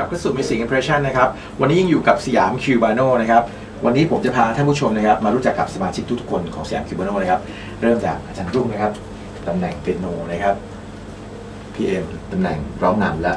กลับเข้าสู่ Music Impression นะครับ วันนี้ยังอยู่กับสยามคิวบาโนนะครับ วันนี้ผมจะพาท่านผู้ชมนะครับ มารู้จักกับสมาชิกทุกๆคนของสยามคิวบาโนนะครับ เริ่มจากอาจารย์รุ่งนะครับตำแหน่งเปียโนนะครับพี่เอ็มตำแหน่งร้องนำและ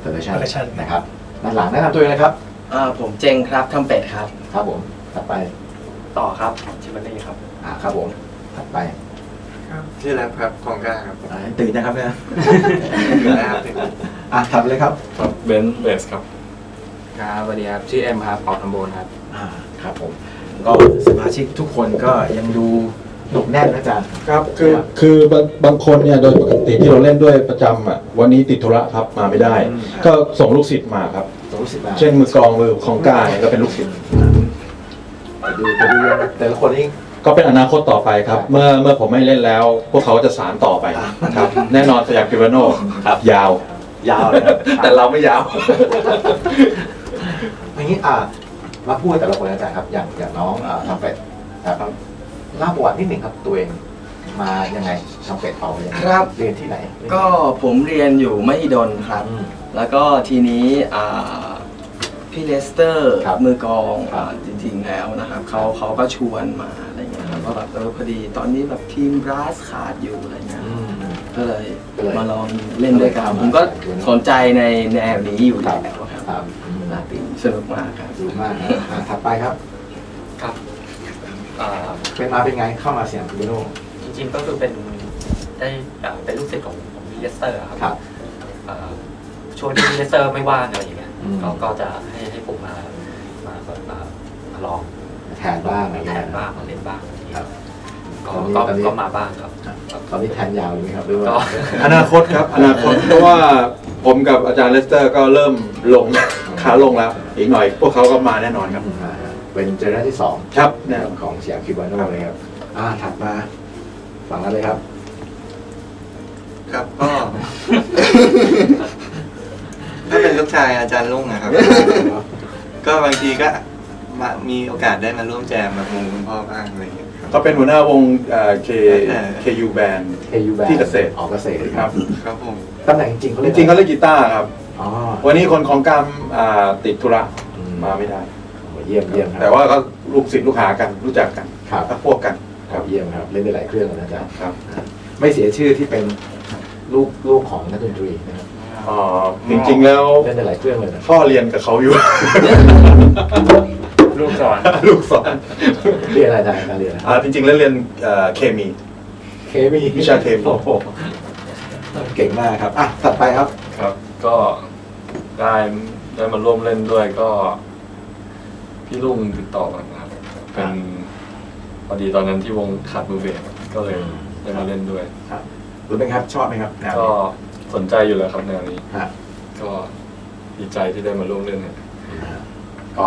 เ e อร์ชัน percussion นะครับด้านหลังแนะนำตัวเองนะครับอ่าผมเจงครับทำเป็ดครับ ครับผมถัดไปต่อครับชิมันนี่ครับ อ่าครับผมถัดไปครับชื่อแรปครับของกล้าครับอ่าตื่นนะครับเนี่ยอยู่นะครับ อะถัดเลยครับครับเบนซ์เบสครับครับสวัสดีครับชื่อเอ็มครับออกทำโบนครับอ่าครับผมก็สมาชิกทุกคนก็ยังดูหนุกแน่นนะอาจารย์ ครับคือคือบางบางคนเนี่ยโดยปกติที่เราเล่นด้วยประจำอะวันนี้ติดธุระครับมาไม่ได้ อืม ก็ส่งลูกศิษย์มาครับสมมติสิบบาทเช่นมือกลองมือของกายก็เป็นลูกศิษย์ไปดูไปดูแต่ละคนนี่ ก็เป็นอนาคตต่อไปครับ เมื่อเมื่อผมไม่เล่นแล้ว พวกเขาจะสานต่อไปครับ แน่นอนสยามกิวาโนยาว ยาวเลยนะแต่เราไม่ยาว อย่างนี้อ่ามาพูดแต่ละคนนะอาจารย์ครับ อย่างอย่างน้องอ่าทำเป็ดนะครับเล่าประวัตินิดหนึ่งครับตัวเองมายังไงทำเป็ดเป่ายังไงครับ เรียนที่ไหนก็ผมเรียนอยู่มหิดลครับ อืม แล้วก็ทีนี้อ่าพี่เลสเตอร์ครับมือกลองครับอ่าจริงๆแล้วนะครับเขาเขาก็ชวนมาอะไรเงี้ยครับว่าแบบเออพอดีตอนนี้แบบทีมบราสขาดอยู่อะไรเงี้ยอืม ก็เลยก็เลยมาลองเล่นด้วยกันก็เลยผมก็เข้ามาสนใจในแนวนี้อยู่ครัแล้บวครับครับอืมลาตินสนุกมากครับดูมากนะอ่าถัดไปครับ ครับอ่าเป็นมาเป็นไงเข้ามาสยามพิโนจริงๆก็คือเป็นได้อ่าเป็นลูกศิษย์ของของวิเลสเตอร์ครับ ครับอ่าช่วงที่วิเลสเตอร์ไม่ว่างอะไรอย่างเงี้ยอืม ก็ก็จะให้ให้ผมมามาแบบมามาลองแทนบ้างอะไรแทเงี้ยนบ้างมาเล่นบ้างอะไร ก็ตอนนี้ก็ตอนนี้ ก็มาบ้างครับ ตอนนี้แทนยาวเลยไหมครับหรือว่า ก็ อนาคตครับ อนาคต เพราะว่าผมกับอาจารย์เลสเตอร์ก็เริ่มลง ขาลงแล้ว อีกหน่อย พวกเขาก็มาแน่นอนครับอ่าเป็นเจอร์ที่สองครับแนแน่วของสยามคิวบาโนเลยครับ อ่าถัดมาฝั่งนั้นเลยครับ ครับก็ ถ้าเป็นลูกชายอาจารย์ลุงนะครับ ก็บางทีก็มามีโอกาสได้มาร่วมแจมกับวงคุณพ่อบ้างอะไรอย่างเงี้ยครับ เขาเป็นหัวหน้าวงเอ่อ K เออ KU Band KU Band ที่เกษตรออกเกษตรครับครับผม ตำแหน่งจริงๆเขาจเรียกริงๆเขาเล่นกีตาร์ครับ อ๋อวันนี้คนของกรรมอ่าติดธุระอืมาไม่ได้เยี่ยมเยี่ยมครับแต่ว่าก็ลูกศิษย์ลูกหากันรู้จักกันครับพักพวกกันครับเยี่ยมครับ เล่นได้หลายเครื่องนะจ๊ะครับ ไม่เสียชื่อที่เป็นลูกลูกของนักดนตรีนะครับอ๋อจริงๆแล้ว เล่นได้หลายเครื่องเลยนะ พ่อเรียนกับเขาอยู่ ลูกสอนลูกสอนเรียนอะไรได้การเรียนนะอ่าจริงๆแล้วเรียนเอ่อเคมี เคมีวิชาเคมี โอ้โหเก่งมากครับอะถัดไปครับ ครับก็ได้ได้มาร่วมเล่นด้วยก็ พี่ลุงติดต่อมาครับเป็นพอดีตอนนั้นที่วงขาดมือเบสก็เลยได้มาเล่นด้วยครับรู้ไหมครับชอบไหมครับแนวก็นี้สนใจอยู่แล้วครับแนวนี้ ฮะก็ดีใจที่ได้มาร่วมเล่นเนี่ยก็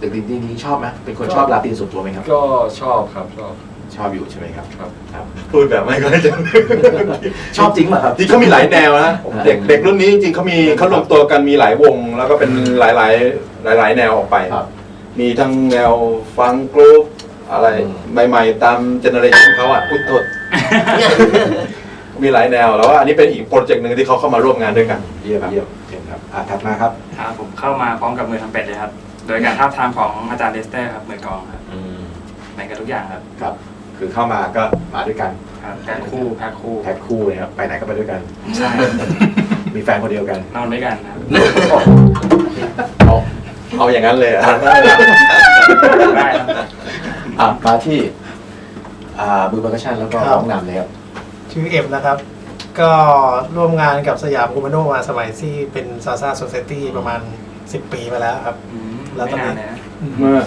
จริงๆจริงๆชอบไหมเป็นคนชอบลาตินส่วนตัวไหมครับ ก็ชอบครับชอบ ชอบอยู่ใช่ไหมครับ ครับ ครับ พูดแบบไม่ค่อยจะชอบจริงเหรอครับ จริงเขามีหลายแนวนะอ่าเด็กเด็กรุ่นนี้จริงๆเขามีเขารวมตัวกันมีหลายวง แล้วก็เป็นหลายหลายหลายหลายๆแนวออกไปครับมีทั้งแนวฟังกรุ๊ปอะไรอืมใหม่ๆ ตามเจเนอเรชันเขาอะพูดโทษมีหลายแนวแล้วว่าอันนี้เป็นอีกโปรเจกต์หนึ่งที่เขาเข้ามาร่วมงานด้วยกันเยี่ยมเยี่ยมเยี่ยมครับอะถัดมาครับครับผมเข้ามาพร้อมกับมือทำเป็ดเลยครับ โดยการท้าบทามของอาจารย์เลสเตอร์ครับมือกลองครับเหมือนกันทุกอย่างครับครับ คือเข้ามาก็มาด้วยกันครับแพ็คคู่แพ็คคู่แพ็คคู่เลยครับไปไหนก็ไปด้วยกัน ใช่มีแฟนคนเดียวกัน นอนด้วยกันครับเอาเอาอย่างนั้นเลยอะได้ครับอะมาที่อ่ามือเบอร์กชันแล้วก็ครับร้องนำเลยครับ ชื่อเอ็มนะครับ ก็ร่วมงานกับสยามกูมาโนมาสมัยที่เป็นซาซาโซเซตี้ประมาณ 10 ปีมาแล้วครับ อืม แล้วตอนไม่นี้นานเลยนะเมื่อ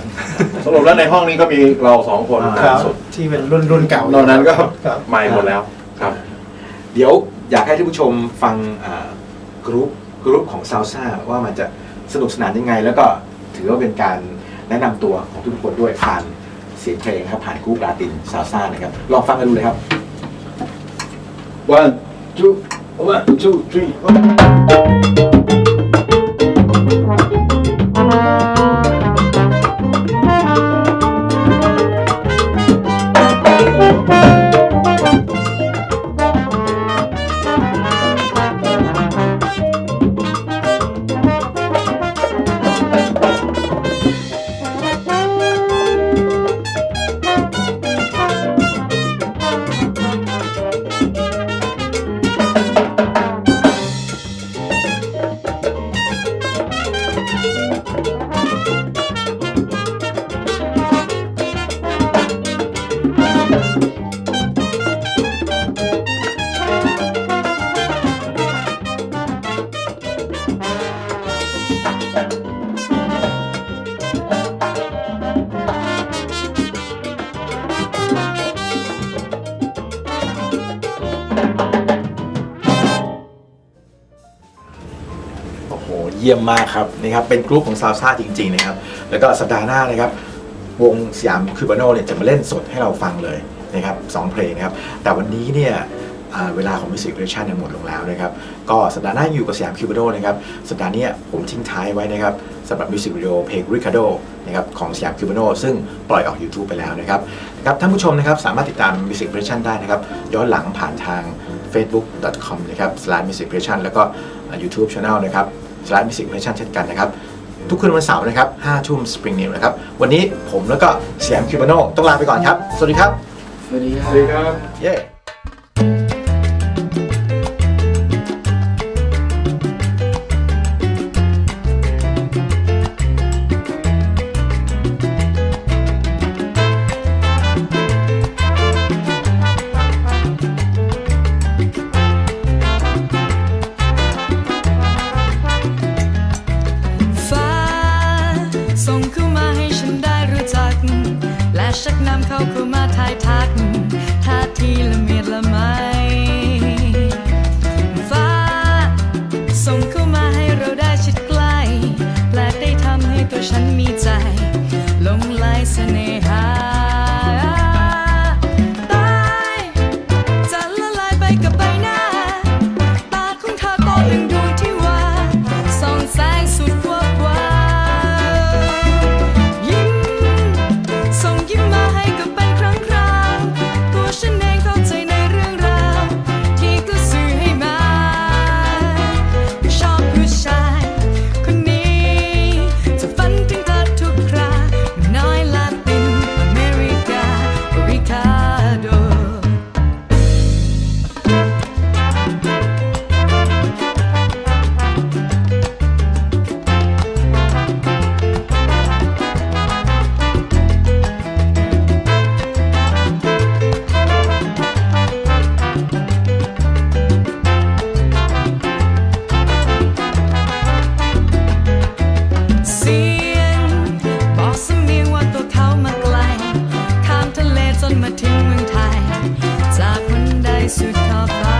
สรุปแล้วในห้องนี้ก็มีเราสองคนอ่าครับ สุดที่เป็นรุ่นรุ่นเก่านอกนั้นก็ครับ ใหม่หมดแล้วครับ เดี๋ยวอยากให้ท่านผู้ชมฟังอ่ากรุ๊ปกรุ๊ปของซาวซ่าว่ามันจะสนุกสนานยังไง แล้วก็ถือว่าเป็นการแนะนำตัวของทุกคนด้วยผ่านเสียงเพลงนะครับ ผ่านกรุ๊ปลาตินซาวซ่านะครับ ลองฟังกันดูเลยครับ one two one two three ค thank you เยี่ยมมากครับนี่ครับเป็นกรุ๊ปของซาวซ่าจริงๆนะครับแล้วก็สัปดาห์หน้านะครับวงสยามคิวบาโนเนี่ยจะมาเล่นสดให้เราฟังเลยนะครับสองเพลงนะครับแต่วันนี้เนี่ยเวลาของ Music Creation เนี่ยหมดลงแล้วนะครับก็สัปดาห์หน้าอยู่กับสยามคิวบานโนนะครับสัปดาห์เนี้ยผมทิ้งท้ายไว้นะครับสำหรับมิวสิกวิดีโอเพลง Ricardo นะครับของสยามคิวบานโนซึ่งปล่อยออก YouTube ไปแล้วนะครับครับท่านผู้ชมนะครับสามารถติดตาม Music Creation ได้นะครับย้อนหลังผ่านทาง facebook.com นะครับ slash music creation แล้วก็ YouTube Channel นะครับ slash music creation เช่นกันนะครับ ทุกคืนวันเสาร์นะครับ5ทุ่ม Spring New นะครับ วันนี้ผมแล้วก็เสียมคิวบาโนต้องลาไปก่อนครับ สวัสดีครับ สวัสดีคสรับวัสดีครับ เย้ งไคน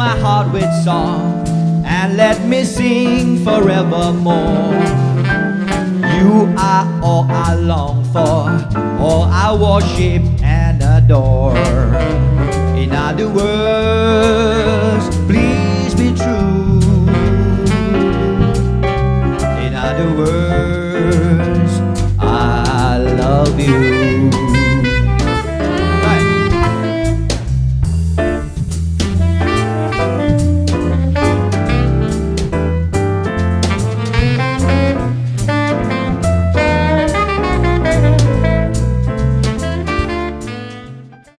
my heart with song and let me sing forevermore. You are all I long for, all I worship and adore. In other words, please be true. In other words,